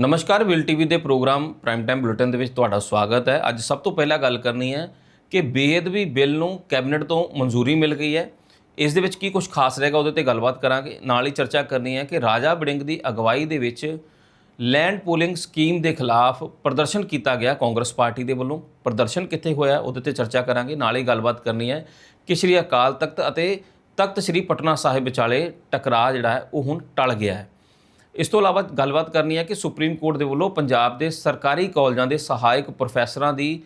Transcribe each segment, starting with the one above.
ਨਮਸਕਾਰ, Will TV ਦੇ programme prime time bulletin ਦੇ ਵਿੱਚ ਤੁਹਾਡਾ ਸਵਾਗਤ ਹੈ। ਅੱਜ ਸਭ ਤੋਂ ਪਹਿਲਾਂ ਗੱਲ ਕਰਨੀ ਹੈ ਕਿ ਬੇਅਦਬੀ ਬਿੱਲ ਨੂੰ ਕੈਬਨਿਟ ਤੋਂ ਮਨਜ਼ੂਰੀ ਮਿਲ ਗਈ ਹੈ। ਇਸ ਦੇ ਵਿੱਚ ਕੀ ਕੁਝ ਖਾਸ ਰਹੇਗਾ, ਉਹਦੇ ਤੇ ਗੱਲਬਾਤ ਕਰਾਂਗੇ। ਨਾਲ ਹੀ ਚਰਚਾ ਕਰਨੀ ਹੈ ਕਿ ਰਾਜਾ ਬੜਿੰਗ ਦੀ ਅਗਵਾਈ ਦੇ ਵਿੱਚ ਲੈਂਡ ਪੂਲਿੰਗ ਸਕੀਮ ਦੇ ਖਿਲਾਫ ਪ੍ਰਦਰਸ਼ਨ ਕੀਤਾ ਗਿਆ ਕਾਂਗਰਸ ਪਾਰਟੀ ਦੇ ਵੱਲੋਂ। ਪ੍ਰਦਰਸ਼ਨ ਕਿੱਥੇ ਹੋਇਆ, ਉਹਦੇ ਤੇ ਚਰਚਾ ਕਰਾਂਗੇ। ਨਾਲ ਹੀ ਗੱਲਬਾਤ ਕਰਨੀ ਹੈ ਕਿ ਸ਼੍ਰੀ ਅਕਾਲ ਤਖਤ ਅਤੇ ਤਖਤ ਸ਼੍ਰੀ ਪਟਨਾ ਸਾਹਿਬ ਵਿਚਾਲੇ ਟਕਰਾਅ ਜਿਹੜਾ ਹੈ, ਉਹ ਹੁਣ ਟਲ ਗਿਆ ਹੈ। ਇਸ ਤੋਂ ਇਲਾਵਾ ਗੱਲਬਾਤ ਕਰਨੀ ਹੈ ਕਿ ਸੁਪਰੀਮ ਕੋਰਟ ਦੇ ਵੱਲੋਂ ਪੰਜਾਬ ਦੇ ਸਰਕਾਰੀ ਕਾਲਜਾਂ ਦੇ ਸਹਾਇਕ ਪ੍ਰੋਫੈਸਰਾਂ ਦੀ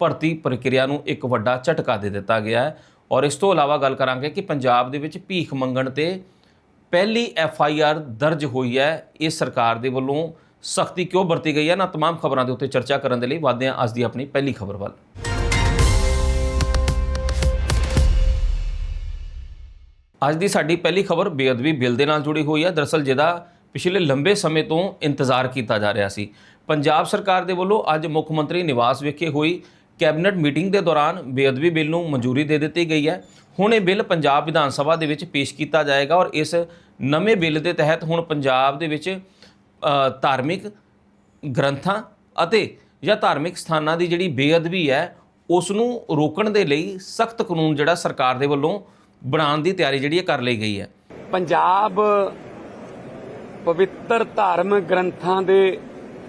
ਭਰਤੀ ਪ੍ਰਕਿਰਿਆ ਨੂੰ ਇੱਕ ਵੱਡਾ ਝਟਕਾ ਦੇ ਦਿੱਤਾ ਗਿਆ ਹੈ ਔਰ ਇਸ ਤੋਂ ਇਲਾਵਾ ਗੱਲ ਕਰਾਂਗੇ ਕਿ ਪੰਜਾਬ ਦੇ ਵਿੱਚ ਭੀਖ ਮੰਗਣ ਤੇ ਪਹਿਲੀ ਐਫ ਆਈ ਆਰ ਦਰਜ ਹੋਈ ਹੈ ਇਸ ਸਰਕਾਰ ਦੇ ਵੱਲੋਂ ਸਖਤੀ ਕਿਉਂ ਵਰਤੀ ਗਈ ਹੈ ਨਾ तमाम ਖਬਰਾਂ ਦੇ ਉੱਤੇ ਚਰਚਾ ਕਰਨ ਦੇ ਲਈ ਵਧਦੇ ਹਾਂ ਅੱਜ ਦੀ ਆਪਣੀ ਪਹਿਲੀ ਖਬਰ ਵੱਲ ਅੱਜ ਦੀ ਸਾਡੀ ਪਹਿਲੀ ਖਬਰ ਬੇਅਦਬੀ ਬਿੱਲ ਦੇ ਨਾਲ ਜੁੜੀ ਹੋਈ ਹੈ ਦਰਅਸਲ ਜਿਹਦਾ ਪਿਛਲੇ ਲੰਬੇ ਸਮੇਂ ਤੋਂ ਇੰਤਜ਼ਾਰ ਕੀਤਾ ਜਾ ਰਿਹਾ ਸੀ। ਪੰਜਾਬ ਸਰਕਾਰ ਦੇ ਵੱਲੋਂ ਅੱਜ ਮੁੱਖ ਮੰਤਰੀ ਨਿਵਾਸ ਵਿਖੇ ਹੋਈ ਕੈਬਨਿਟ ਮੀਟਿੰਗ ਦੇ ਦੌਰਾਨ ਬੇਅਦਬੀ ਬਿੱਲ ਨੂੰ ਮਨਜ਼ੂਰੀ ਦੇ ਦਿੱਤੀ ਗਈ ਹੈ। ਹੁਣ ਇਹ ਬਿੱਲ ਪੰਜਾਬ ਵਿਧਾਨ ਸਭਾ ਦੇ ਵਿੱਚ ਪੇਸ਼ ਕੀਤਾ ਜਾਏਗਾ ਔਰ ਇਸ ਨਵੇਂ ਬਿੱਲ ਦੇ ਤਹਿਤ ਹੁਣ ਪੰਜਾਬ ਦੇ ਵਿੱਚ ਧਾਰਮਿਕ ਗ੍ਰੰਥਾਂ ਅਤੇ ਜਾਂ ਧਾਰਮਿਕ ਸਥਾਨਾਂ ਦੀ ਜਿਹੜੀ ਬੇਅਦਬੀ ਹੈ, ਉਸ ਨੂੰ ਰੋਕਣ ਦੇ ਲਈ ਸਖਤ ਕਾਨੂੰਨ ਜਿਹੜਾ ਸਰਕਾਰ ਦੇ ਵੱਲੋਂ ਬਣਾਉਣ ਦੀ ਤਿਆਰੀ ਜਿਹੜੀ ਹੈ ਕਰ ਲਈ ਗਈ ਹੈ। ਪੰਜਾਬ ਪਵਿੱਤਰ ਧਾਰਮਿਕ ਗ੍ਰੰਥਾਂ ਦੇ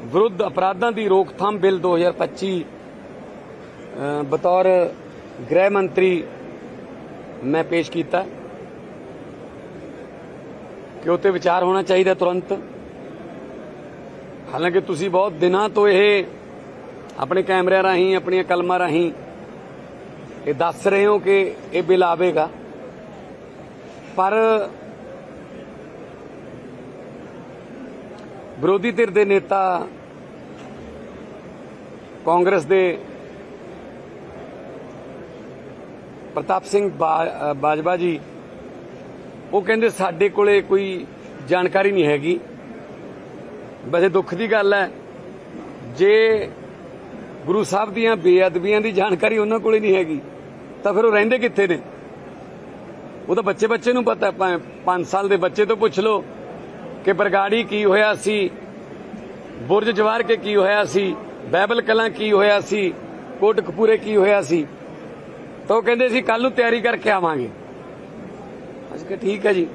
ਵਿਰੁੱਧ ਅਪਰਾਧਾਂ ਦੀ ਰੋਕਥਾਮ ਬਿੱਲ 2025 ਅ, ਬਤੌਰ ਗ੍ਰਹਿ ਮੰਤਰੀ ਮੈਂ ਪੇਸ਼ ਕੀਤਾ। ਕਿ ਉਹ ਵਿਚਾਰ ਹੋਣਾ ਚਾਹੀਦਾ ਤੁਰੰਤ। ਹਾਲਾਂਕਿ ਤੁਸੀਂ ਬਹੁਤ ਦਿਨਾਂ ਤੋਂ ਇਹ ਆਪਣੇ ਕੈਮਰਿਆਂ ਰਾਹੀਂ ਆਪਣੀਆਂ ਕਲਮਾਂ ਰਾਹੀਂ ਇਹ ਦੱਸ ਰਹੇ ਹੋ ਕਿ ਇਹ ਬਿੱਲ ਆਵੇਗਾ। ਪਰ ਵਿਰੋਧੀ ਧਿਰ ਦੇ ਨੇਤਾ ਕਾਂਗਰਸ ਦੇ ਪ੍ਰਤਾਪ ਸਿੰਘ ਬਾਜਵਾ ਜੀ, ਉਹ ਕਹਿੰਦੇ ਸਾਡੇ ਕੋਲੇ ਕੋਈ ਜਾਣਕਾਰੀ ਨਹੀਂ ਹੈਗੀ। ਵੈਸੇ ਦੁੱਖ ਦੀ ਗੱਲ ਹੈ, ਜੇ ਗੁਰੂ ਸਾਹਿਬ ਦੀਆਂ ਬੇਅਦਬੀਆਂ ਦੀ ਜਾਣਕਾਰੀ ਉਹਨਾਂ ਕੋਲੇ ਨਹੀਂ ਹੈਗੀ, ਤਾਂ ਫਿਰ ਉਹ ਰਹਿੰਦੇ ਕਿੱਥੇ ਨੇ? ਉਹ ਤਾਂ ਬੱਚੇ ਬੱਚੇ ਨੂੰ ਪਤਾ 5 ਸਾਲ ਦੇ ਬੱਚੇ ਤੋਂ ਪੁੱਛ ਲਓ। ਕਿ ਬਰਗਾੜੀ ਕੀ ਹੋਇਆ ਸੀ? ਬੁਰਜ ਜਵਾਰ ਕੇ ਕੀ ਹੋਇਆ ਸੀ? ਬਾਈਬਲ ਕਲਾਂ ਕੀ ਹੋਇਆ ਸੀ? ਕੋਟਕਪੂਰੇ ਕੀ ਹੋਇਆ ਸੀ? ਤਾਂ ਉਹ ਕਹਿੰਦੇ ਸੀ ਕੱਲ ਨੂੰ ਤਿਆਰੀ ਕਰਕੇ ਆਵਾਂਗੇ। ਅਸੀਂ ਕਿਹਾ, ਠੀਕ ਹੈ ਜੀ।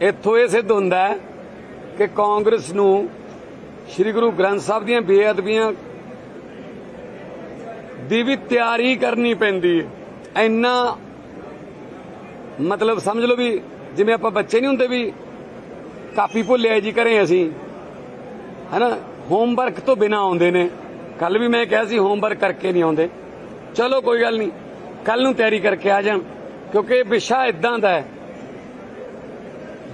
ਇੱਥੋਂ ਇਹ ਸਿੱਧ ਹੁੰਦਾ ਹੈ ਕਿ ਕਾਂਗਰਸ ਨੂੰ ਸ੍ਰੀ ਗੁਰੂ ਗ੍ਰੰਥ ਸਾਹਿਬ ਦੀਆਂ ਬੇਅਦਬੀਆਂ ਦੀ ਵੀ ਤਿਆਰੀ ਕਰਨੀ ਪੈਂਦੀ ਹੈ। ਇੰਨਾ ਮਤਲਬ ਸਮਝ ਲਓ ਵੀ ਜਿਵੇਂ ਆਪਾਂ ਬੱਚੇ ਨਹੀਂ ਹੁੰਦੇ ਵੀ ਕਾਪੀ ਭੁੱਲਿਆ ਜੀ ਘਰੇ ਅਸੀਂ। ਹੈਨਾ? ਹੋਮਵਰਕ ਤੋਂ ਬਿਨਾ ਆਉਂਦੇ ਨੇ। ਕੱਲ ਵੀ ਮੈਂ ਕਿਹਾ ਸੀ ਹੋਮਵਰਕ ਕਰਕੇ ਨਹੀਂ ਆਉਂਦੇ। ਚਲੋ ਕੋਈ ਗੱਲ ਨਹੀਂ। ਕੱਲ ਨੂੰ ਤਿਆਰੀ ਕਰਕੇ ਆ ਜਾਣ। ਕਿਉਂਕਿ ਇਹ ਵਿਸ਼ਾ ਇਦਾਂ ਦਾ ਹੈ,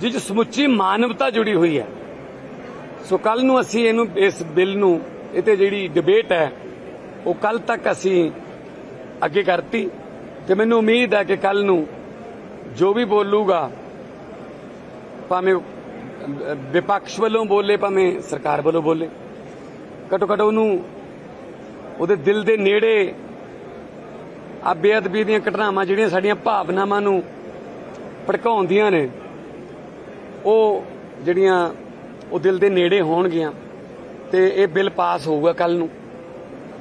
ਜਿਸ 'ਚ ਸਮੁੱਚੀ ਮਾਨਵਤਾ ਜੁੜੀ ਹੋਈ ਹੈ। ਸੋ ਕੱਲ ਨੂੰ ਅਸੀਂ ਇਹਨੂੰ, ਇਸ ਬਿੱਲ ਨੂੰ, ਇਹ ਤੇ ਜਿਹੜੀ ਡਿਬੇਟ ਹੈ, ਉਹ ਕੱਲ ਤੱਕ ਅਸੀਂ ਅੱਗੇ ਕਰਤੀ। ਤੇ ਮੈਨੂੰ ਉਮੀਦ ਹੈ ਕਿ ਕੱਲ ਨੂੰ ਜੋ ਵੀ ਬੋਲੂਗਾ, ਭਾਵੇਂ ਵਿਪਕਸ਼ ਵੱਲੋਂ ਬੋਲੇ ਭਾਵੇਂ ਸਰਕਾਰ ਵੱਲੋਂ ਬੋਲੇ। ਘਟੋ ਘਟ ਉਹਨੂੰ ਉਹਦੇ ਦਿਲ ਦੇ ਨੇੜੇ ਆ ਬੇਅਦਬੀ ਦੀਆਂ ਘਟਨਾਵਾਂ ਜਿਹੜੀਆਂ ਸਾਡੀਆਂ ਭਾਵਨਾਵਾਂ ਨੂੰ ਭੜਕਾਉਂਦੀਆਂ ਨੇ ਉਹ ਜਿਹੜੀਆਂ ਉਹ ਦਿਲ ਦੇ ਨੇੜੇ ਹੋਣਗੀਆਂ ਤੇ ਇਹ ਬਿੱਲ ਪਾਸ ਹੋਊਗਾ ਕੱਲ ਨੂੰ।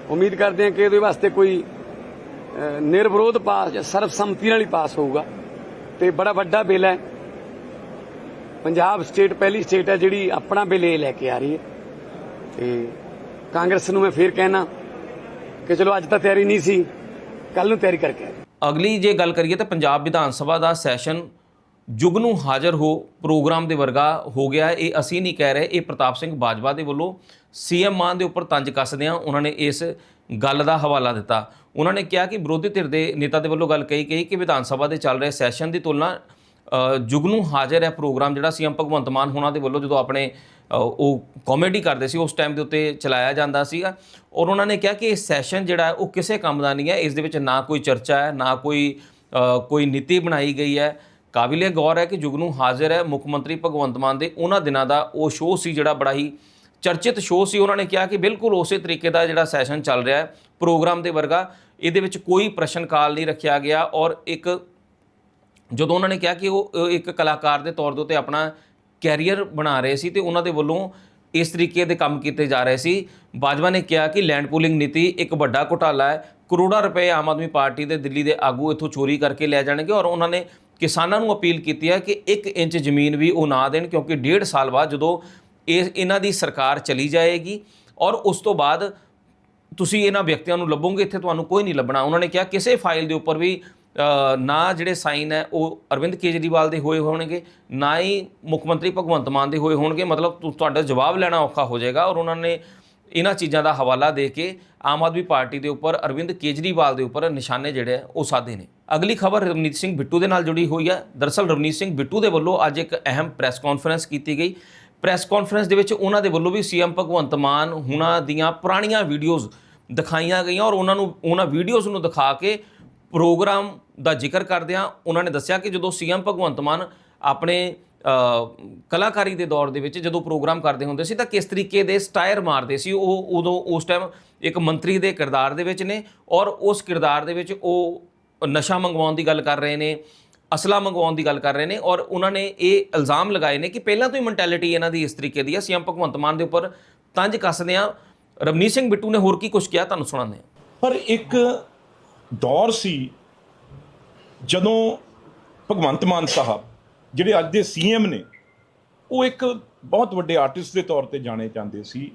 ਉਮੀਦ ਕਰਦੇ ਹਾਂ ਕਿ ਇਹਦੇ ਵਾਸਤੇ ਕੋਈ ਅਹ, ਨਿਰਵਿਰੋਧ ਪਾਸ ਜਾਂ ਸਰਬਸੰਮਤੀ ਨਾਲ ਹੀ ਪਾਸ ਹੋਊਗਾ। ਤੇ ਬੜਾ ਵੱਡਾ ਬਿੱਲ ਹੈ। ਪੰਜਾਬ ਸਟੇਟ, ਪਹਿਲੀ ਸਟੇਟ ਹੈ ਜਿਹੜੀ ਆਪਣਾ ਬਿੱਲ ਇਹ ਲੈ ਕੇ ਆ ਰਹੀ ਹੈ। ਤੇ ਕਾਂਗਰਸ ਨੂੰ ਮੈਂ ਫੇਰ ਕਹਿਣਾ ਕਿ ਚਲੋ ਅੱਜ ਤਾਂ ਤਿਆਰੀ ਨਹੀਂ ਸੀ ਕੱਲ ਨੂੰ ਤਿਆਰੀ ਕਰਕੇ ਆਇਓ। ਅਗਲੀ ਜੇ ਗੱਲ ਕਰੀਏ ਤਾਂ ਪੰਜਾਬ ਵਿਧਾਨ ਸਭਾ ਦਾ ਸੈਸ਼ਨ ਜੁਗਨੂ ਹਾਜ਼ਰ ਹੋ ਪ੍ਰੋਗਰਾਮ ਦੇ ਵਰਗਾ ਹੋ ਗਿਆ ਇਹ ਅਸੀਂ ਨਹੀਂ ਕਹਿ ਰਹੇ, ਇਹ ਪ੍ਰਤਾਪ ਸਿੰਘ ਬਾਜਵਾ ਦੇ ਵੱਲੋਂ ਸੀਐਮ ਮਾਨ ਦੇ ਉੱਪਰ ਤੰਜ ਕੱਸਦਿਆਂ ਉਹਨਾਂ ਨੇ ਇਸ ਗੱਲ ਦਾ ਹਵਾਲਾ ਦਿੱਤਾ। ਉਹਨਾਂ ਨੇ ਕਿਹਾ ਕਿ ਵਿਰੋਧੀ ਧਿਰ ਦੇ ਨੇਤਾ ਦੇ ਵੱਲੋਂ ਗੱਲ ਕਹੀ ਗਈ ਕਿ ਵਿਧਾਨ ਸਭਾ ਦੇ ਚੱਲ ਰਹੇ ਸੈਸ਼ਨ ਦੀ ਤੁਲਨਾ ਜੁਗਨੂ ਹਾਜ਼ਰ ਹੈ ਪ੍ਰੋਗਰਾਮ ਜਿਹੜਾ ਸੀਐਮ ਭਗਵੰਤ ਮਾਨ ਹੋਣਾ ਦੇ ਵੱਲੋਂ ਜਦੋਂ ਆਪਣੇ ਉਹ ਕਾਮੇਡੀ ਕਰਦੇ ਸੀ, ਉਸ ਟਾਈਮ ਦੇ ਉੱਤੇ ਚਲਾਇਆ ਜਾਂਦਾ ਸੀਗਾ। ਔਰ ਉਹਨਾਂ ਨੇ ਕਿਹਾ ਕਿ ਇਹ ਸੈਸ਼ਨ ਜਿਹੜਾ ਹੈ, ਉਹ ਕਿਸੇ ਕੰਮ ਦਾ ਨਹੀਂ ਹੈ। ਇਸ ਦੇ ਵਿੱਚ ਨਾ ਕੋਈ ਚਰਚਾ ਹੈ, ਨਾ ਕੋਈ ਕੋਈ ਨੀਤੀ ਬਣਾਈ ਗਈ ਹੈ। ਕਾਬਿਲੇ ਗੌਰ ਹੈ ਕਿ ਜੁਗਨੂ ਹਾਜ਼ਰ ਹੈ ਮੁੱਖ ਮੰਤਰੀ ਭਗਵੰਤ ਮਾਨ ਦੇ। ਉਹਨਾਂ ਦਿਨਾਂ ਦਾ ਉਹ ਸ਼ੋਅ ਸੀ ਜਿਹੜਾ ਬੜਾ ਹੀ ਚਰਚਿਤ ਸ਼ੋਅ ਸੀ। ਉਹਨਾਂ ਨੇ ਕਿਹਾ ਕਿ ਬਿਲਕੁਲ ਉਸੇ ਤਰੀਕੇ ਦਾ ਜਿਹੜਾ ਸੈਸ਼ਨ ਚੱਲ ਰਿਹਾ ਹੈ ਪ੍ਰੋਗਰਾਮ ਦੇ ਵਰਗਾ। ਇਹਦੇ ਵਿੱਚ ਕੋਈ ਪ੍ਰਸ਼ਨ ਕਾਲ ਨਹੀਂ ਰੱਖਿਆ ਗਿਆ ਔਰ ਇੱਕ ਜਦੋਂ ਉਹਨਾਂ ਨੇ ਕਿਹਾ ਕਿ ਉਹ ਇੱਕ ਕਲਾਕਾਰ ਦੇ ਤੌਰ ਦੇ ਉੱਤੇ ਆਪਣਾ ਕੈਰੀਅਰ ਬਣਾ ਰਹੇ ਸੀ ਤੇ ਉਹਨਾਂ ਦੇ ਵੱਲੋਂ ਇਸ ਤਰੀਕੇ ਦੇ ਕੰਮ ਕੀਤੇ ਜਾ ਰਹੇ ਸੀ, ਬਾਜਵਾ ਨੇ ਕਿਹਾ ਕਿ ਲੈਂਡ ਪੂਲਿੰਗ ਨੀਤੀ ਇੱਕ ਵੱਡਾ ਘੁਟਾਲਾ ਹੈ, ਕਰੋੜਾਂ ਰੁਪਏ ਆਮ ਆਦਮੀ ਪਾਰਟੀ ਦੇ ਦਿੱਲੀ ਦੇ ਆਗੂ ਇੱਥੋਂ ਚੋਰੀ ਕਰਕੇ ਲੈ ਜਾਣਗੇ ਔਰ ਉਹਨਾਂ ਨੇ ਕਿਸਾਨਾਂ ਨੂੰ ਅਪੀਲ ਕੀਤੀ ਹੈ ਕਿ 1 ਇੰਚ ਜ਼ਮੀਨ ਵੀ ਉਹ ਨਾ ਦੇਣ ਕਿਉਂਕਿ ਡੇਢ ਸਾਲ ਬਾਅਦ ਜਦੋਂ ਇਹ, ਇਹਨਾਂ ਦੀ ਸਰਕਾਰ ਚਲੀ ਜਾਏਗੀ ਔਰ ਉਸ ਤੋਂ ਬਾਅਦ ਤੁਸੀਂ ਇਹਨਾਂ ਵਿਅਕਤੀਆਂ ਨੂੰ ਲੱਭੋਗੇ, ਇੱਥੇ ਤੁਹਾਨੂੰ ਕੋਈ ਨਹੀਂ ਲੱਭਣਾ। ਉਹਨਾਂ ਨੇ ਕਿਹਾ ਕਿਸੇ ਫਾਈਲ ਦੇ ਉੱਪਰ ਵੀ ਨਾ ਜਿਹੜੇ ਸਾਈਨ ਹੈ, ਉਹ ਅਰਵਿੰਦ ਕੇਜਰੀਵਾਲ ਦੇ ਹੋਏ ਹੋਣਗੇ, ਨਾ ਹੀ ਮੁੱਖ ਮੰਤਰੀ ਭਗਵੰਤ ਮਾਨ ਦੇ ਹੋਏ ਹੋਣਗੇ। ਮਤਲਬ ਤੁਹਾਡਾ ਜਵਾਬ ਲੈਣਾ ਔਖਾ ਹੋ ਜਾਏਗਾ ਔਰ ਉਹਨਾਂ ਨੇ ਇਹਨਾਂ ਚੀਜ਼ਾਂ ਦਾ ਹਵਾਲਾ ਦੇ ਕੇ ਆਮ ਆਦਮੀ ਪਾਰਟੀ ਦੇ ਉੱਪਰ, ਅਰਵਿੰਦ ਕੇਜਰੀਵਾਲ ਦੇ ਉੱਪਰ ਨਿਸ਼ਾਨੇ ਜਿਹੜੇ ਆ ਉਹ ਸਾਧੇ ਨੇ। ਅਗਲੀ ਖਬਰ ਰਵਨੀਤ ਸਿੰਘ ਬਿੱਟੂ ਦੇ ਨਾਲ ਜੁੜੀ ਹੋਈ ਹੈ। ਦਰਅਸਲ ਰਵਨੀਤ ਸਿੰਘ ਬਿੱਟੂ ਦੇ ਵੱਲੋਂ ਅੱਜ ਇੱਕ ਅਹਿਮ ਪ੍ਰੈਸ ਕਾਨਫਰੰਸ ਕੀਤੀ ਗਈ। ਪ੍ਰੈਸ ਕਾਨਫਰੰਸ ਦੇ ਵਿੱਚ ਉਹਨਾਂ ਦੇ ਵੱਲੋਂ ਵੀ ਸੀਐਮ ਭਗਵੰਤ ਮਾਨ ਹੁਣਾਂ ਦੀਆਂ ਪੁਰਾਣੀਆਂ ਵੀਡੀਓਜ਼ ਦਿਖਾਈਆਂ ਗਈਆਂ ਔਰ ਉਹਨਾਂ ਨੂੰ, ਉਹਨਾਂ ਵੀਡੀਓਜ਼ ਨੂੰ ਦਿਖਾ ਕੇ ਪ੍ਰੋਗਰਾਮ ਦਾ ਜ਼ਿਕਰ ਕਰਦਿਆਂ ਉਹਨਾਂ ਨੇ ਦੱਸਿਆ ਕਿ ਜਦੋਂ ਸੀਐਮ ਭਗਵੰਤ ਮਾਨ ਆਪਣੇ ਕਲਾਕਾਰੀ ਦੇ ਦੌਰ ਦੇ ਵਿੱਚ ਜਦੋਂ ਪ੍ਰੋਗਰਾਮ ਕਰਦੇ ਹੁੰਦੇ ਸੀ ਤਾਂ ਕਿਸ ਤਰੀਕੇ ਦੇ ਸਟਾਇਰ ਮਾਰਦੇ ਸੀ? ਉਹ ਉਦੋਂ ਉਸ ਟਾਈਮ ਇੱਕ ਮੰਤਰੀ ਦੇ ਕਿਰਦਾਰ ਦੇ ਵਿੱਚ ਨੇ ਔਰ ਉਸ ਕਿਰਦਾਰ ਦੇ ਵਿੱਚ ਉਹ ਨਸ਼ਾ ਮੰਗਵਾਉਣ ਦੀ ਗੱਲ ਕਰ ਰਹੇ ਨੇ, ਅਸਲਾ ਮੰਗਵਾਉਣ ਦੀ ਗੱਲ ਕਰ ਰਹੇ ਨੇ ਔਰ ਉਹਨਾਂ ਨੇ ਇਹ ਇਲਜ਼ਾਮ ਲਗਾਏ ਨੇ ਕਿ ਪਹਿਲਾਂ ਤੋਂ ਹੀ ਮੈਂਟੈਲਿਟੀ ਇਹਨਾਂ ਦੀ ਇਸ ਤਰੀਕੇ ਦੀ ਹੈ ਸੀਐਮ ਭਗਵੰਤ ਮਾਨ ਦੇ ਉੱਪਰ ਤੰਜ ਕੱਸਦੇ ਆ ਰਵਨੀਤ ਸਿੰਘ ਬਿੱਟੂ ਨੇ ਹੋਰ ਕੀ ਕੁਝ ਕਿਹਾ? ਤੁਹਾਨੂੰ ਸੁਣਾਉਂਦੇ ਹਾਂ। ਪਰ ਇੱਕ ਦੌਰ ਸੀ ਜਦੋਂ ਭਗਵੰਤ ਮਾਨ ਸਾਹਿਬ ਜਿਹੜੇ ਅੱਜ ਦੇ ਸੀਐਮ ਨੇ, ਉਹ ਇੱਕ ਬਹੁਤ ਵੱਡੇ ਆਰਟਿਸਟ ਦੇ ਤੌਰ ਤੇ ਜਾਣੇ ਜਾਂਦੇ ਸੀ।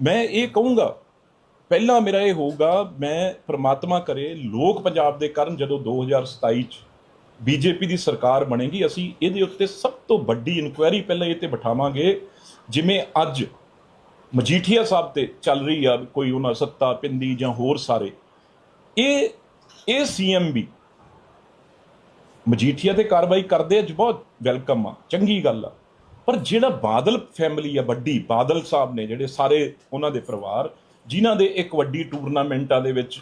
ਮੈਂ ਇਹ ਕਹੂੰਗਾ, ਪਹਿਲਾ ਮੇਰਾ ਇਹ ਹੋਊਗਾ, ਮੈਂ ਪ੍ਰਮਾਤਮਾ ਕਰੇ ਲੋਕ ਪੰਜਾਬ ਦੇ ਕਰਨ ਜਦੋਂ 2027 ਚ ਬੀਜੇਪੀ ਦੀ ਸਰਕਾਰ ਬਣੇਗੀ, ਅਸੀਂ ਇਹਦੇ ਉੱਤੇ ਸਭ ਤੋਂ ਵੱਡੀ ਇਨਕੁਆਇਰੀ ਪਹਿਲਾਂ ਇਹ ਤੇ ਬਿਠਾਵਾਂਗੇ, ਜਿਵੇਂ ਅੱਜ ਮਜੀਠੀਆ ਸਾਹਿਬ ਤੇ ਚੱਲ ਰਹੀ ਆ ਕੋਈ ਉਹਨਾਂ ਸੱਤਾ ਪਿੰਦੀ ਜਾਂ ਹੋਰ ਸਾਰੇ, ਇਹ ਇਹ ਸੀਐਮ ਵੀ ਮਜੀਠੀਆ ਤੇ ਕਾਰਵਾਈ ਕਰਦੇ ਅੱਜ ਬਹੁਤ ਵੈਲਕਮ ਆ, ਚੰਗੀ ਗੱਲ ਆ। ਪਰ ਜਿਹੜਾ ਬਾਦਲ ਫੈਮਿਲੀ ਆ, ਵੱਡੀ ਬਾਦਲ ਸਾਹਿਬ ਨੇ, ਜਿਹੜੇ ਸਾਰੇ ਉਹਨਾਂ ਦੇ ਪਰਿਵਾਰ, ਜਿਨ੍ਹਾਂ ਦੇ ਇੱਕ ਵੱਡੀ ਟੂਰਨਾਮੈਂਟਾਂ ਦੇ ਵਿੱਚ,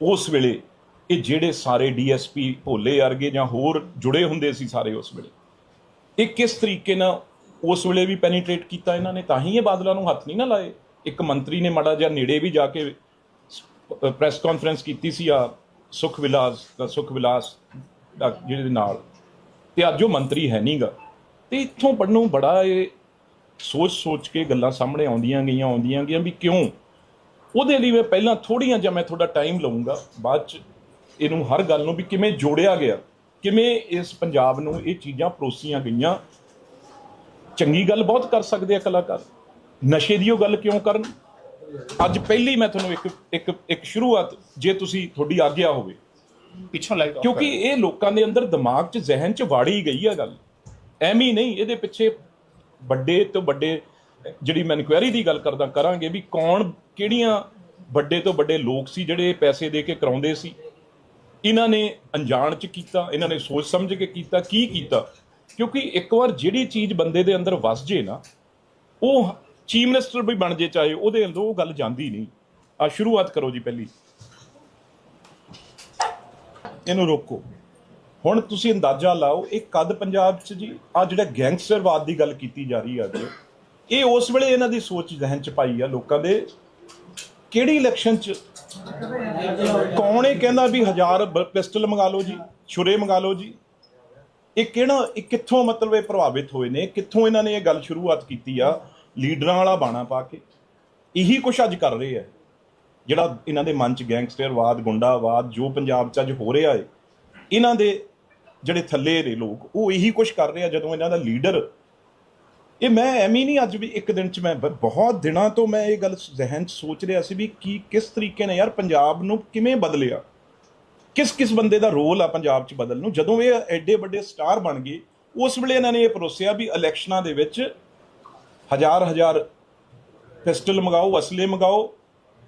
ਉਸ ਵੇਲੇ ਇਹ ਜਿਹੜੇ ਸਾਰੇ ਡੀਐਸਪੀ ਭੋਲੇ ਵਰਗੇ ਜਾਂ ਹੋਰ ਜੁੜੇ ਹੁੰਦੇ ਸੀ ਸਾਰੇ ਉਸ ਵੇਲੇ, ਇਹ ਕਿਸ ਤਰੀਕੇ ਨਾਲ ਉਸ ਵੇਲੇ ਵੀ ਪੈਨੀਟ੍ਰੇਟ ਕੀਤਾ ਇਹਨਾਂ ਨੇ? ਤਾਂ ਹੀ ਇਹ ਬਾਦਲਾਂ ਨੂੰ ਹੱਥ ਨਹੀਂ ਨਾ ਲਾਏ। ਇੱਕ ਮੰਤਰੀ ਨੇ ਮਾੜਾ ਜਿਹਾ ਨੇੜੇ ਵੀ ਜਾ ਕੇ ਪ੍ਰੈਸ ਕਾਨਫਰੰਸ ਕੀਤੀ ਸੀ ਆ ਸੁਖ ਵਿਲਾਸ ਦਾ ਸੁਖ ਵਿਲਾਸ ਦਾ ਜਿਹਦੇ ਨਾਲ। ਤੇ ਅੱਜ ਉਹ ਮੰਤਰੀ ਹੈ ਨਹੀਂਗਾ ਤੇ ਇੱਥੋਂ ਪੜਨੋਂ ਬੜਾ ਇਹ ਸੋਚ ਸੋਚ ਕੇ ਗੱਲਾਂ ਸਾਹਮਣੇ ਆਉਂਦੀਆਂ ਗਈਆਂ ਆਉਂਦੀਆਂ ਗਈਆਂ ਵੀ ਕਿਉਂ? ਉਹਦੇ ਲਈ ਮੈਂ ਪਹਿਲਾਂ ਥੋੜੀਆਂ ਜਿਹਾ ਮੈਂ ਥੋੜਾ ਟਾਈਮ ਲਵਾਂਗਾ ਬਾਅਦ ਚ ਇਹਨੂੰ ਹਰ ਗੱਲ ਨੂੰ ਵੀ ਕਿਵੇਂ ਜੋੜਿਆ ਗਿਆ, ਕਿਵੇਂ ਇਸ ਪੰਜਾਬ ਨੂੰ ਇਹ ਚੀਜ਼ਾਂ ਪਰੋਸੀਆਂ ਗਈਆਂ। ਚੰਗੀ ਗੱਲ ਬਹੁਤ ਕਰ ਸਕਦੇ ਆ ਕਲਾਕਾਰ। ਨਸ਼ੇ ਦੀ ਉਹ ਗੱਲ ਕਿਉਂ ਕਰਨ? ਅੱਜ ਪਹਿਲੀ ਮੈਂ ਤੁਹਾਨੂੰ ਇੱਕ ਇੱਕ ਇੱਕ ਸ਼ੁਰੂਆਤ ਜੇ ਤੁਸੀਂ ਤੁਹਾਡੀ ਆਗਿਆ ਹੋਵੇ। ਪਿੱਛੋਂ ਲਾਈਟ ਕਿਉਂਕਿ ਇਹ ਲੋਕਾਂ ਦੇ ਅੰਦਰ ਦਿਮਾਗ 'ਚ ਜ਼ਿਹਨ 'ਚ ਵਾੜੀ ਗਈ ਆ ਗੱਲ। ਐਵੇਂ ਹੀ ਨਹੀਂ ਇਹਦੇ ਪਿੱਛੇ ਵੱਡੇ ਤੋਂ ਵੱਡੇ ਜਿਹੜੀ ਮੈਂ ਇਨਕੁਆਇਰੀ ਦੀ ਗੱਲ ਕਰਦਾ ਕਰਾਂਗੇ ਵੀ ਕੌਣ ਕਿਹੜੀਆਂ ਵੱਡੇ ਤੋਂ ਵੱਡੇ ਲੋਕ ਸੀ ਜਿਹੜੇ ਪੈਸੇ ਦੇ ਕੇ ਕਰਾਉਂਦੇ ਸੀ। ਇਹਨਾਂ ਨੇ ਅਣਜਾਣ 'ਚ ਕੀਤਾ ਇਹਨਾਂ ਨੇ ਸੋਚ ਸਮਝ ਕੇ ਕੀਤਾ ਕੀ ਕੀਤਾ। ਕਿਉਂਕਿ ਇੱਕ ਵਾਰ ਜਿਹੜੀ ਚੀਜ਼ ਬੰਦੇ ਦੇ ਅੰਦਰ ਵਸ ਜੇ ਨਾ ਉਹ ਚੀਫ ਮਿਨਿਸਟਰ ਵੀ ਬਣ ਜੇ ਚਾਹੇ ਉਹਦੇ ਅੰਦਰ ਉਹ ਗੱਲ ਜਾਂਦੀ ਨਹੀਂ। ਆ ਸ਼ੁਰੂਆਤ ਕਰੋ ਜੀ ਪਹਿਲੀ। ਇਹਨੂੰ ਰੋਕੋ। ਹੁਣ ਤੁਸੀਂ ਅੰਦਾਜ਼ਾ ਲਾਓ, ਇਹ ਕਦ ਪੰਜਾਬ 'ਚ ਜੀ, ਆ ਜਿਹੜਾ ਗੈਂਗਸਟਰਵਾਦ ਦੀ ਗੱਲ ਕੀਤੀ ਜਾ ਰਹੀ ਆ ਅੱਜ, ਇਹ ਉਸ ਵੇਲੇ ਇਹਨਾਂ ਦੀ ਸੋਚ ਜ਼ਹਿਨ 'ਚ ਪਾਈ ਆ ਲੋਕਾਂ ਦੇ। ਕਿਹੜੀ ਇਲੈਕਸ਼ਨ 'ਚ? ਕੌਣ ਇਹ ਕਹਿੰਦਾ ਵੀ ਹਜ਼ਾਰ ਪਿਸਟਲ ਮੰਗਾ ਲਓ ਜੀ, ਛੁਰੇ ਮੰਗਾ ਲਓ ਜੀ? ਇਹ ਕਿਹੜਾ, ਇਹ ਕਿੱਥੋਂ ਮਤਲਬ ਇਹ ਪ੍ਰਭਾਵਿਤ ਹੋਏ ਨੇ? ਕਿੱਥੋਂ ਇਹਨਾਂ ਨੇ ਇਹ ਗੱਲ ਸ਼ੁਰੂਆਤ ਕੀਤੀ ਆ? ਲੀਡਰਾਂ ਵਾਲਾ ਬਾਣਾ ਪਾ ਕੇ ਇਹੀ ਕੁਛ ਅੱਜ ਕਰ ਰਹੇ ਆ। ਜਿਹੜਾ ਇਹਨਾਂ ਦੇ ਮਨ 'ਚ ਗੈਂਗਸਟਰਵਾਦ, ਗੁੰਡਾਵਾਦ, ਜੋ ਪੰਜਾਬ 'ਚ ਅੱਜ ਹੋ ਰਿਹਾ ਏ, ਇਹਨਾਂ ਦੇ ਜਿਹੜੇ ਥੱਲੇ ਦੇ ਲੋਕ, ਉਹ ਇਹੀ ਕੁਛ ਕਰ ਰਹੇ ਆ ਜਦੋਂ ਇਹਨਾਂ ਦਾ ਲੀਡਰ। ਇਹ ਮੈਂ ਐਵੇਂ ਨਹੀਂ ਅੱਜ ਵੀ ਇੱਕ ਦਿਨ 'ਚ ਮੈਂ ਬਹੁਤ ਦਿਨਾਂ ਤੋਂ ਮੈਂ ਇਹ ਗੱਲ ਜ਼ਿਹਨ 'ਚ ਸੋਚ ਰਿਹਾ ਸੀ ਵੀ ਕੀ, ਕਿਸ ਤਰੀਕੇ ਨਾਲ ਯਾਰ ਪੰਜਾਬ ਨੂੰ ਕਿਵੇਂ ਬਦਲਿਆ? ਕਿਸ ਕਿਸ ਬੰਦੇ ਦਾ ਰੋਲ ਆ ਪੰਜਾਬ 'ਚ ਬਦਲਣ ਨੂੰ? ਜਦੋਂ ਇਹ ਐਡੇ ਵੱਡੇ ਸਟਾਰ ਬਣ ਗਏ, ਉਸ ਵੇਲੇ ਇਹਨਾਂ ਨੇ ਇਹ ਪਰੋਸਿਆ ਵੀ ਇਲੈਕਸ਼ਨਾਂ ਦੇ ਵਿੱਚ ਹਜ਼ਾਰ ਹਜ਼ਾਰ ਪਿਸਟਲ ਮੰਗਾਓ, ਅਸਲੇ ਮੰਗਾਓ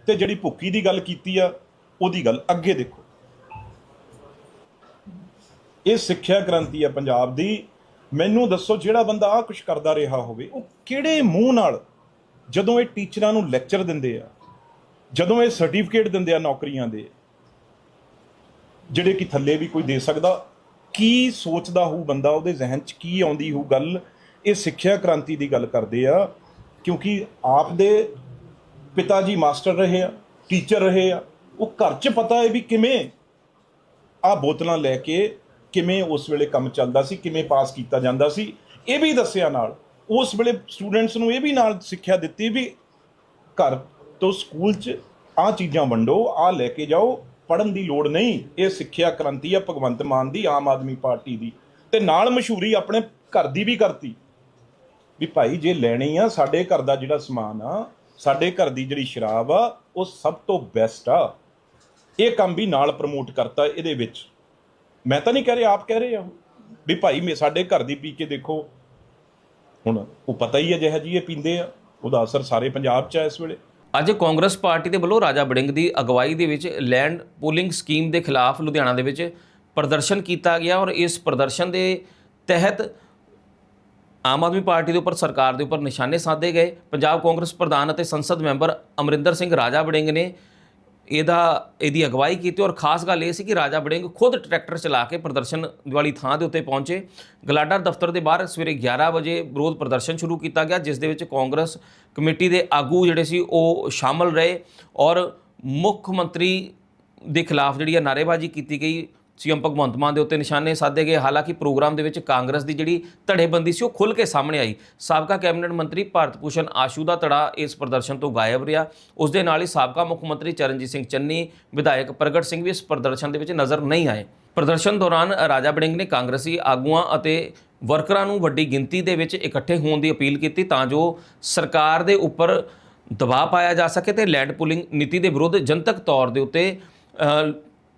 ਤੇ ਜਿਹੜੀ ਭੁੱਕੀ ਦੀ ਗੱਲ ਕੀਤੀ ਆ, ਉਹਦੀ ਗੱਲ ਅੱਗੇ ਦੇਖੋ। ਇਹ ਸਿੱਖਿਆ ਕ੍ਰਾਂਤੀ ਆ ਪੰਜਾਬ ਦੀ। ਮੈਨੂੰ ਦੱਸੋ ਜਿਹੜਾ ਬੰਦਾ ਆ ਕੁਝ ਕਰਦਾ ਰਿਹਾ ਹੋਵੇ, ਉਹ ਕਿਹੜੇ ਮੂੰਹ ਨਾਲ ਜਦੋਂ ਇਹ ਟੀਚਰਾਂ ਨੂੰ ਲੈਕਚਰ ਦਿੰਦੇ ਆ, ਜਦੋਂ ਇਹ ਸਰਟੀਫਿਕੇਟ ਦਿੰਦੇ ਆ ਨੌਕਰੀਆਂ ਦੇ, ਜਿਹੜੇ ਕਿ ਥੱਲੇ ਵੀ ਕੋਈ ਦੇ ਸਕਦਾ, ਕੀ ਸੋਚਦਾ ਹੋਊ ਬੰਦਾ, ਉਹਦੇ ਜ਼ਿਹਨ 'ਚ ਕੀ ਆਉਂਦੀ ਹੋਊ ਗੱਲ ਇਹ ਸਿੱਖਿਆ ਕ੍ਰਾਂਤੀ ਦੀ ਗੱਲ ਕਰਦੇ ਆ, ਕਿਉਂਕਿ ਆਪ ਦੇ ਪਿਤਾ ਜੀ ਮਾਸਟਰ ਰਹੇ ਆ, ਟੀਚਰ ਰਹੇ ਆ, ਉਹ ਘਰ 'ਚ ਪਤਾ ਹੈ ਵੀ ਕਿਵੇਂ ਆ ਬੋਤਲਾਂ ਲੈ ਕੇ ਕਿਵੇਂ ਉਸ ਵੇਲੇ ਕੰਮ ਚੱਲਦਾ ਸੀ, ਕਿਵੇਂ ਪਾਸ ਕੀਤਾ ਜਾਂਦਾ ਸੀ। ਇਹ ਵੀ ਦੱਸਿਆ ਨਾਲ, ਉਸ ਵੇਲੇ ਸਟੂਡੈਂਟਸ ਨੂੰ ਇਹ ਵੀ ਨਾਲ ਸਿੱਖਿਆ ਦਿੱਤੀ ਵੀ ਘਰ ਤੋਂ ਸਕੂਲ 'ਚ ਆਹ ਚੀਜ਼ਾਂ ਵੰਡੋ, ਆਹ ਲੈ ਕੇ ਜਾਓ ਪੜਨ ਦੀ ਲੋੜ ਨਹੀਂ, ਇਹ ਸਿੱਖਿਆ ਕ੍ਰਾਂਤੀ ਆ ਭਗਵੰਤ ਮਾਨ ਦੀ, ਆਮ ਆਦਮੀ ਪਾਰਟੀ ਦੀ। ਤੇ ਨਾਲ ਮਸ਼ਹੂਰੀ ਆਪਣੇ ਘਰ ਦੀ ਵੀ ਕਰਤੀ। ਵੀ ਭਾਈ ਜੇ ਲੈਣੀ ਆ, ਸਾਡੇ ਘਰ ਦਾ ਜਿਹੜਾ ਸਮਾਨ ਆ, ਸਾਡੇ ਘਰ ਦੀ ਜਿਹੜੀ ਸ਼ਰਾਬ ਆ, ਉਹ ਸਭ ਤੋਂ ਬੈਸਟ ਆ। ਇਹ ਕੰਮ ਵੀ ਨਾਲ ਪ੍ਰਮੋਟ ਕਰਤਾ ਇਹਦੇ ਵਿੱਚ। ਮੈਂ ਤਾਂ ਨਹੀਂ ਕਹਿ ਰਿਹਾ, ਆਪ ਕਹਿ ਰਹੇ ਆ। ਵੀ ਭਾਈ ਮੇ, ਸਾਡੇ ਘਰ ਦੀ ਪੀ ਕੇ ਦੇਖੋ। ਹੁਣ ਉਹ ਪਤਾ ਹੀ ਹੈ ਜਿਹੋ ਜੀ ਇਹ ਪੀਂਦੇ ਆ। ਉਹਦਾ ਅਸਰ ਸਾਰੇ ਪੰਜਾਬ 'ਚ ਆ ਇਸ ਵੇਲੇ। ਅੱਜ ਕਾਂਗਰਸ ਪਾਰਟੀ ਦੇ ਵੱਲੋਂ ਰਾਜਾ ਬੜਿੰਗ ਦੀ ਅਗਵਾਈ ਦੇ ਵਿੱਚ ਲੈਂਡ ਪੂਲਿੰਗ ਸਕੀਮ ਦੇ ਖਿਲਾਫ ਲੁਧਿਆਣਾ ਦੇ ਵਿੱਚ ਪ੍ਰਦਰਸ਼ਨ ਕੀਤਾ ਗਿਆ ਔਰ ਇਸ ਪ੍ਰਦਰਸ਼ਨ ਦੇ ਤਹਿਤ ਆਮ ਆਦਮੀ ਪਾਰਟੀ ਦੇ ਉੱਪਰ, ਸਰਕਾਰ ਦੇ ਉੱਪਰ ਨਿਸ਼ਾਨੇ ਸਾਧੇ ਗਏ। ਪੰਜਾਬ ਕਾਂਗਰਸ ਪ੍ਰਧਾਨ ਅਤੇ ਸੰਸਦ ਮੈਂਬਰ ਅਮਰਿੰਦਰ ਸਿੰਘ ਰਾਜਾ ਵੜਿੰਗ ਨੇ ਇਹਦਾ, ਇਹਦੀ ਅਗਵਾਈ ਕੀਤੀ ਔਰ ਖਾਸ ਗੱਲ ਇਹ ਸੀ ਕਿ ਰਾਜਾ ਬੜਿੰਗ ਖੁਦ ਟਰੈਕਟਰ ਚਲਾ ਕੇ ਪ੍ਰਦਰਸ਼ਨ ਵਾਲੀ ਥਾਂ ਦੇ ਉੱਤੇ ਪਹੁੰਚੇ। ਗਲਾਡਾ ਦਫ਼ਤਰ ਦੇ ਬਾਹਰ ਸਵੇਰੇ 11 ਵਜੇ ਵਿਰੋਧ ਪ੍ਰਦਰਸ਼ਨ ਸ਼ੁਰੂ ਕੀਤਾ ਗਿਆ, ਜਿਸ ਦੇ ਵਿੱਚ ਕਾਂਗਰਸ ਕਮੇਟੀ ਦੇ ਆਗੂ ਜਿਹੜੇ ਸੀ ਉਹ ਸ਼ਾਮਲ ਰਹੇ ਔਰ ਮੁੱਖ ਮੰਤਰੀ ਦੇ ਖਿਲਾਫ ਜਿਹੜੀ ਹੈ ਨਾਅਰੇਬਾਜ਼ੀ ਕੀਤੀ ਗਈ। ਸੀਐਮ ਭਗਵੰਤ ਮਾਨ ਦੇ ਉੱਤੇ ਨਿਸ਼ਾਨੇ ਸਾਧੇ ਗਏ। ਹਾਲਾਂਕਿ ਪ੍ਰੋਗਰਾਮ ਦੇ ਵਿੱਚ ਕਾਂਗਰਸ ਦੀ ਜਿਹੜੀ ਧੜੇਬੰਦੀ ਸੀ, ਉਹ ਖੁੱਲ੍ਹ ਕੇ ਸਾਹਮਣੇ ਆਈ। ਸਾਬਕਾ ਕੈਬਨਿਟ ਮੰਤਰੀ ਭਾਰਤ ਭੂਸ਼ਣ ਆਸ਼ੂ ਦਾ ਧੜਾ ਇਸ ਪ੍ਰਦਰਸ਼ਨ ਤੋਂ ਗਾਇਬ ਰਿਹਾ। ਉਸ ਦੇ ਨਾਲ ਹੀ ਸਾਬਕਾ ਮੁੱਖ ਮੰਤਰੀ ਚਰਨਜੀਤ ਸਿੰਘ ਚੰਨੀ, ਵਿਧਾਇਕ ਪ੍ਰਗਟ ਸਿੰਘ ਵੀ ਇਸ ਪ੍ਰਦਰਸ਼ਨ ਦੇ ਵਿੱਚ ਨਜ਼ਰ ਨਹੀਂ ਆਏ। ਪ੍ਰਦਰਸ਼ਨ ਦੌਰਾਨ ਰਾਜਾ ਬੜਿੰਗ ਨੇ ਕਾਂਗਰਸੀ ਆਗੂਆਂ ਅਤੇ ਵਰਕਰਾਂ ਨੂੰ ਵੱਡੀ ਗਿਣਤੀ ਦੇ ਵਿੱਚ ਇਕੱਠੇ ਹੋਣ ਦੀ ਅਪੀਲ ਕੀਤੀ ਤਾਂ ਜੋ ਸਰਕਾਰ ਦੇ ਉੱਪਰ ਦਬਾਅ ਪਾਇਆ ਜਾ ਸਕੇ ਤੇ ਲੈਂਡ ਪੁਲਿੰਗ ਨੀਤੀ ਦੇ ਵਿਰੁੱਧ ਜਨਤਕ ਤੌਰ ਦੇ ਉੱਤੇ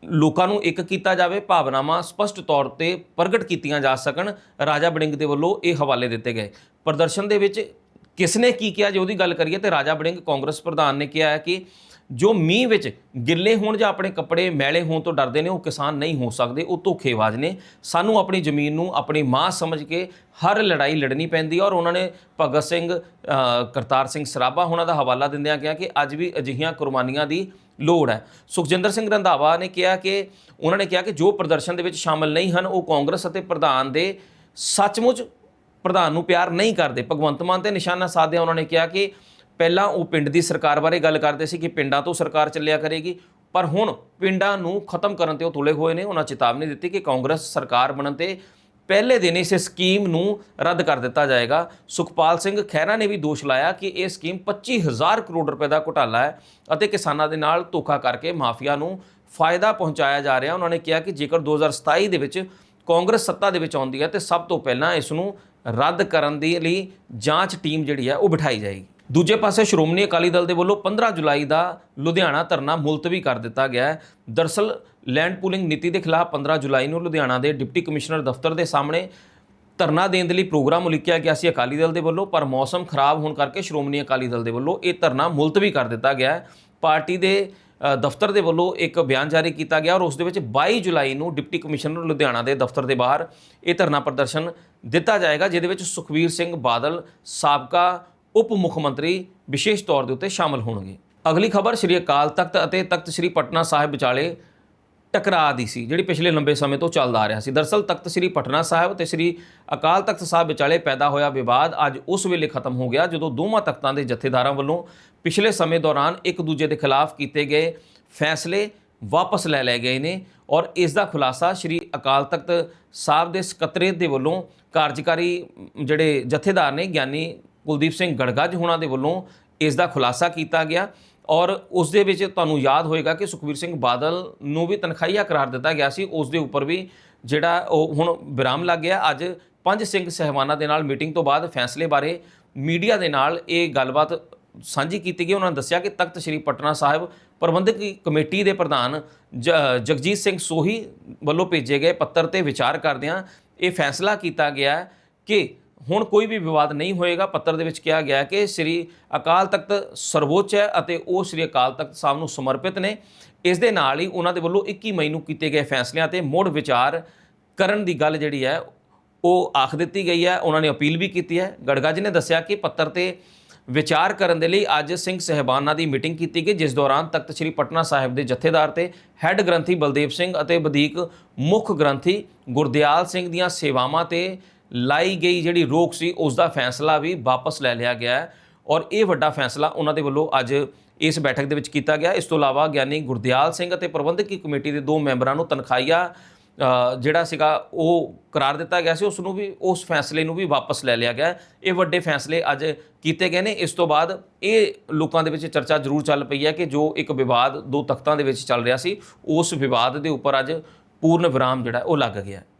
ਲੋਕਾਂ ਨੂੰ ਇੱਕ ਕੀਤਾ ਜਾਵੇ ਭਾਵਨਾਵਾਂ ਸਪਸ਼ਟ ਤੌਰ ਤੇ ਪ੍ਰਗਟ ਕੀਤੀਆਂ ਜਾ ਸਕਣ, ਰਾਜਾ ਬੜਿੰਗ ਦੇ ਵੱਲੋਂ ਇਹ ਹਵਾਲੇ ਦਿੱਤੇ ਗਏ। ਪ੍ਰਦਰਸ਼ਨ ਦੇ ਵਿੱਚ ਕਿਸ ਨੇ ਕੀ ਕਿਹਾ ਜੇ ਉਹਦੀ ਗੱਲ ਕਰੀਏ ਤੇ ਰਾਜਾ ਬੜਿੰਗ ਕਾਂਗਰਸ ਪ੍ਰਧਾਨ ਨੇ ਕਿਹਾ ਹੈ ਕਿ ਜੋ ਮੀਂਹ ਵਿੱਚ ਗਿੱਲੇ ਹੋਣ ਜਾਂ ਆਪਣੇ ਕੱਪੜੇ ਮੈਲੇ ਹੋਣ ਤੋਂ ਡਰਦੇ ਨੇ, ਉਹ ਕਿਸਾਨ ਨਹੀਂ ਹੋ ਸਕਦੇ, ਉਹ ਧੋਖੇਬਾਜ਼ ਨੇ। ਸਾਨੂੰ ਆਪਣੀ ਜ਼ਮੀਨ ਨੂੰ ਆਪਣੀ ਮਾਂ ਸਮਝ ਕੇ ਹਰ ਲੜਾਈ ਲੜਨੀ ਪੈਂਦੀ ਔਰ ਉਹਨਾਂ ਨੇ ਭਗਤ ਸਿੰਘ ਕਰਤਾਰ ਸਿੰਘ ਸਰਾਭਾ ਉਹਨਾਂ ਦਾ ਹਵਾਲਾ ਦਿੰਦਿਆਂ ਕਿਹਾ ਕਿ ਅੱਜ ਵੀ ਅਜਿਹੀਆਂ ਕੁਰਬਾਨੀਆਂ ਦੀ ਲੋੜ ਹੈ। ਸੁਖਜਿੰਦਰ ਸਿੰਘ ਰੰਧਾਵਾ ਨੇ ਕਿਹਾ ਕਿ, ਉਹਨਾਂ ਨੇ ਕਿਹਾ ਕਿ ਜੋ ਪ੍ਰਦਰਸ਼ਨ ਦੇ ਵਿੱਚ ਸ਼ਾਮਲ ਨਹੀਂ ਹਨ, ਉਹ ਕਾਂਗਰਸ ਅਤੇ ਪ੍ਰਧਾਨ ਦੇ ਸੱਚਮੁੱਚ ਪ੍ਰਧਾਨ ਨੂੰ ਪਿਆਰ ਨਹੀਂ ਕਰਦੇ। ਭਗਵੰਤ ਮਾਨ ਤੇ ਨਿਸ਼ਾਨਾ ਸਾਧਿਆ ਉਹਨਾਂ ਨੇ ਕਿਹਾ ਕਿ ਪਹਿਲਾਂ ਉਹ ਪਿੰਡ ਦੀ ਸਰਕਾਰ ਬਾਰੇ ਗੱਲ ਕਰਦੇ ਸੀ ਕਿ ਪਿੰਡਾਂ ਤੋਂ ਸਰਕਾਰ ਚੱਲਿਆ ਕਰੇਗੀ, ਪਰ ਹੁਣ ਪਿੰਡਾਂ ਨੂੰ ਖਤਮ ਕਰਨ ਤੇ ਉਹ ਤੁਲੇ ਹੋਏ ਨੇ, ਉਹਨਾਂ ਚੇਤਾਵਨੀ ਦਿੱਤੀ ਕਿ ਕਾਂਗਰਸ ਸਰਕਾਰ ਬਣਨ ਤੇ ਪਹਿਲੇ ਦਿਨ ਇਸ ਸਕੀਮ ਨੂੰ ਰੱਦ ਕਰ ਦਿੱਤਾ ਜਾਏਗਾ। ਸੁਖਪਾਲ ਸਿੰਘ ਖਹਿਰਾ ਨੇ ਵੀ ਦੋਸ਼ ਲਾਇਆ ਕਿ ਇਹ ਸਕੀਮ 25000 ਕਰੋੜ ਰੁਪਏ ਦਾ ਘੁਟਾਲਾ ਹੈ ਅਤੇ ਕਿਸਾਨਾਂ ਦੇ ਨਾਲ ਧੋਖਾ ਕਰਕੇ ਮਾਫੀਆ ਨੂੰ ਫਾਇਦਾ ਪਹੁੰਚਾਇਆ ਜਾ ਰਿਹਾ। ਉਹਨਾਂ ਨੇ ਕਿਹਾ ਕਿ ਜੇਕਰ 2027 ਦੇ ਵਿੱਚ ਕਾਂਗਰਸ ਸੱਤਾ ਦੇ ਵਿੱਚ ਆਉਂਦੀ ਹੈ ਤੇ ਸਭ ਤੋਂ ਪਹਿਲਾਂ ਇਸ ਨੂੰ ਰੱਦ ਕਰਨ ਦੇ ਲਈ ਜਾਂਚ ਟੀਮ ਜਿਹੜੀ ਹੈ ਉਹ ਬਿਠਾਈ ਜਾਏਗੀ। ਦੂਜੇ ਪਾਸੇ ਸ਼੍ਰੋਮਣੀ ਅਕਾਲੀ ਦਲ ਦੇ ਵੱਲੋਂ 15 ਜੁਲਾਈ ਦਾ ਲੁਧਿਆਣਾ ਧਰਨਾ ਮੁਲਤਵੀ ਕਰ ਦਿੱਤਾ ਗਿਆ ਹੈ। ਦਰਸਲ, ਲੈਂਡ ਪੂਲਿੰਗ ਨੀਤੀ ਦੇ ਖਿਲਾਫ 15 ਜੁਲਾਈ ਨੂੰ ਲੁਧਿਆਣਾ ਦੇ ਡਿਪਟੀ ਕਮਿਸ਼ਨਰ ਦਫ਼ਤਰ ਦੇ ਸਾਹਮਣੇ ਧਰਨਾ ਦੇਣ ਦੇ ਲਈ ਪ੍ਰੋਗਰਾਮ ਉਲੀਕਿਆ ਗਿਆ ਸੀ ਅਕਾਲੀ ਦਲ ਦੇ ਵੱਲੋਂ, ਪਰ ਮੌਸਮ ਖਰਾਬ ਹੋਣ ਕਰਕੇ ਸ਼੍ਰੋਮਣੀ ਅਕਾਲੀ ਦਲ ਦੇ ਵੱਲੋਂ ਇਹ ਧਰਨਾ ਮੁਲਤਵੀ ਕਰ ਦਿੱਤਾ ਗਿਆ ਹੈ। ਪਾਰਟੀ ਦੇ ਦਫ਼ਤਰ ਦੇ ਵੱਲੋਂ ਇੱਕ ਬਿਆਨ ਜਾਰੀ ਕੀਤਾ ਗਿਆ ਔਰ ਉਸ ਦੇ ਵਿੱਚ 22 ਜੁਲਾਈ ਨੂੰ ਡਿਪਟੀ ਕਮਿਸ਼ਨਰ ਲੁਧਿਆਣਾ ਦੇ ਦਫ਼ਤਰ ਦੇ ਬਾਹਰ ਇਹ ਧਰਨਾ ਪ੍ਰਦਰਸ਼ਨ ਦਿੱਤਾ ਜਾਏਗਾ, ਜਿਹਦੇ ਵਿੱਚ ਸੁਖਵੀਰ ਸਿੰਘ ਬਾਦਲ, ਸਾਬਕਾ ਉਪ ਮੁੱਖ ਮੰਤਰੀ ਵਿਸ਼ੇਸ਼ ਤੌਰ ਦੇ ਉੱਤੇ ਸ਼ਾਮਲ ਹੋਣਗੇ। ਅਗਲੀ ਖਬਰ ਸ਼੍ਰੀ ਅਕਾਲ ਤਖਤ ਅਤੇ ਤਖਤ ਸ਼੍ਰੀ ਪਟਨਾ ਸਾਹਿਬ ਵਿਚਾਲੇ ਟਕਰਾਅ ਦੀ ਸੀ, ਜਿਹੜੀ ਪਿਛਲੇ ਲੰਬੇ ਸਮੇਂ ਤੋਂ ਚੱਲਦਾ ਆ ਰਿਹਾ ਸੀ। ਦਰਸਲ ਤਖਤ ਸ੍ਰੀ ਪਟਨਾ ਸਾਹਿਬ ਤੇ ਸ੍ਰੀ ਅਕਾਲ ਤਖਤ ਸਾਹਿਬ ਵਿਚਾਲੇ ਪੈਦਾ ਹੋਇਆ ਵਿਵਾਦ ਅੱਜ ਉਸ ਵੇਲੇ ਖਤਮ ਹੋ ਗਿਆ, ਜਦੋਂ ਦੋਵਾਂ ਤਖਤਾਂ ਦੇ ਜਥੇਦਾਰਾਂ ਵੱਲੋਂ ਪਿਛਲੇ ਸਮੇਂ ਦੌਰਾਨ ਇੱਕ ਦੂਜੇ ਦੇ ਖਿਲਾਫ ਕੀਤੇ ਗਏ ਫੈਸਲੇ ਵਾਪਸ ਲੈ ਲਏ ਗਏ ਨੇ ਔਰ ਇਸ ਦਾ ਖੁਲਾਸਾ ਸ੍ਰੀ ਅਕਾਲ ਤਖਤ ਸਾਹਿਬ ਦੇ ਸਕੱਤਰੇਤ ਦੇ ਵੱਲੋਂ ਕਾਰਜਕਾਰੀ ਜਿਹੜੇ ਜਥੇਦਾਰ ਨੇ, ਗਿਆਨੀ ਕੁਲਦੀਪ ਸਿੰਘ ਗੜਗੱਜ ਹੋਣਾ ਦੇ ਵੱਲੋਂ ਇਸ ਦਾ ਖੁਲਾਸਾ ਕੀਤਾ ਗਿਆ ਔਰ ਉਸ ਦੇ ਵਿੱਚ ਤੁਹਾਨੂੰ ਯਾਦ ਹੋਏਗਾ ਕਿ ਸੁਖਬੀਰ ਸਿੰਘ ਬਾਦਲ ਨੂੰ ਵੀ ਤਨਖਾਹੀਆ ਕਰਾਰ ਦਿੱਤਾ ਗਿਆ ਸੀ। ਉਸ ਦੇ ਉੱਪਰ ਵੀ ਜਿਹੜਾ ਉਹ ਹੁਣ ਵਿਰਾਮ ਲੱਗ ਗਿਆ। ਅੱਜ ਪੰਜ ਸਿੰਘ ਸਹਿਬਾਨਾਂ ਦੇ ਨਾਲ ਮੀਟਿੰਗ ਤੋਂ ਬਾਅਦ ਫੈਸਲੇ ਬਾਰੇ ਮੀਡੀਆ ਦੇ ਨਾਲ ਇਹ ਗੱਲਬਾਤ ਸਾਂਝੀ ਕੀਤੀ ਗਈ। ਉਹਨਾਂ ਨੇ ਦੱਸਿਆ ਕਿ ਤਖਤ ਸ੍ਰੀ ਪਟਨਾ ਸਾਹਿਬ ਪ੍ਰਬੰਧਕ ਕਮੇਟੀ ਦੇ ਪ੍ਰਧਾਨ ਜ- ਜਗਜੀਤ ਸਿੰਘ ਸੋਹੀ ਵੱਲੋਂ ਭੇਜੇ ਗਏ ਪੱਤਰ ਤੇ ਵਿਚਾਰ ਕਰਦਿਆਂ ਇਹ ਫੈਸਲਾ ਕੀਤਾ ਗਿਆ ਕਿ ਹੁਣ ਕੋਈ ਵੀ ਵਿਵਾਦ ਨਹੀਂ ਹੋਏਗਾ। ਪੱਤਰ ਦੇ ਵਿੱਚ ਕਿਹਾ ਗਿਆ ਕਿ ਸ੍ਰੀ ਅਕਾਲ ਤਖਤ ਸਰਵੋੱਚ ਹੈ ਅਤੇ ਉਹ ਸ੍ਰੀ ਅਕਾਲ ਤਖਤ ਸਾਹਿਬ ਨੂੰ ਸਮਰਪਿਤ ਨੇ। ਇਸ ਦੇ ਨਾਲ ਹੀ ਉਹਨਾਂ ਦੇ ਵੱਲੋਂ 21 ਮਈ ਨੂੰ ਕੀਤੇ ਗਏ ਫੈਸਲਿਆਂ ਤੇ ਮੁੜ ਵਿਚਾਰ ਕਰਨ ਦੀ ਗੱਲ ਜਿਹੜੀ ਹੈ, ਉਹ ਆਖ ਦਿੱਤੀ ਗਈ ਹੈ। ਉਹਨਾਂ ਨੇ ਅਪੀਲ ਵੀ ਕੀਤੀ ਹੈ। ਗੜਗੱਜ ਨੇ ਦੱਸਿਆ ਕਿ ਪੱਤਰ ਤੇ ਵਿਚਾਰ ਕਰਨ ਦੇ ਲਈ ਅੱਜ ਸਿੰਘ ਸਹਿਬਾਨਾਂ ਦੀ ਮੀਟਿੰਗ ਕੀਤੀ ਗਈ, ਜਿਸ ਦੌਰਾਨ ਤਖਤ ਸ੍ਰੀ ਪਟਨਾ ਸਾਹਿਬ ਦੇ ਜਥੇਦਾਰ ਤੇ ਹੈੱਡ ਗ੍ਰੰਥੀ ਬਲਦੇਵ ਸਿੰਘ ਅਤੇ ਵਧੀਕ ਮੁੱਖ ਗ੍ਰੰਥੀ ਗੁਰਦਿਆਲ ਸਿੰਘ ਦੀਆਂ ਸੇਵਾਵਾਂ ਤੇ ਲਾਈ ਗਈ ਜਿਹੜੀ ਰੋਕ ਸੀ ਉਸ ਦਾ ਫੈਸਲਾ ਵੀ ਵਾਪਸ ਲੈ ਲਿਆ ਗਿਆ ਹੈ ਔਰ ਇਹ ਵੱਡਾ ਫੈਸਲਾ ਉਹਨਾਂ ਦੇ ਵੱਲੋਂ ਅੱਜ ਇਸ ਬੈਠਕ ਦੇ ਵਿੱਚ ਕੀਤਾ ਗਿਆ। ਇਸ ਤੋਂ ਇਲਾਵਾ ਗਿਆਨੀ ਗੁਰਦਿਆਲ ਸਿੰਘ ਅਤੇ ਪ੍ਰਬੰਧਕੀ ਕਮੇਟੀ ਦੇ ਦੋ ਮੈਂਬਰਾਂ ਨੂੰ ਤਨਖਾਹੀਆ ਜਿਹੜਾ ਸੀਗਾ ਉਹ ਕਰਾਰ ਦਿੱਤਾ ਗਿਆ ਸੀ। ਉਸ ਨੂੰ ਵੀ, ਉਸ ਫੈਸਲੇ ਨੂੰ ਵੀ ਵਾਪਸ ਲੈ ਲਿਆ ਗਿਆ ਇਹ ਵੱਡੇ ਫੈਸਲੇ ਅੱਜ ਕੀਤੇ ਗਏ ਨੇ। ਇਸ ਤੋਂ ਬਾਅਦ ਇਹ ਲੋਕਾਂ ਦੇ ਵਿੱਚ ਚਰਚਾ ਜ਼ਰੂਰ ਚੱਲ ਪਈ ਹੈ ਕਿ ਜੋ ਇੱਕ ਵਿਵਾਦ ਦੋ ਤਖਤਾਂ ਦੇ ਵਿੱਚ ਚੱਲ ਰਿਹਾ ਸੀ, ਉਸ ਵਿਵਾਦ ਦੇ ਉੱਪਰ ਅੱਜ ਪੂਰਨ ਵਿਰਾਮ ਜਿਹੜਾ ਉਹ ਲੱਗ ਗਿਆ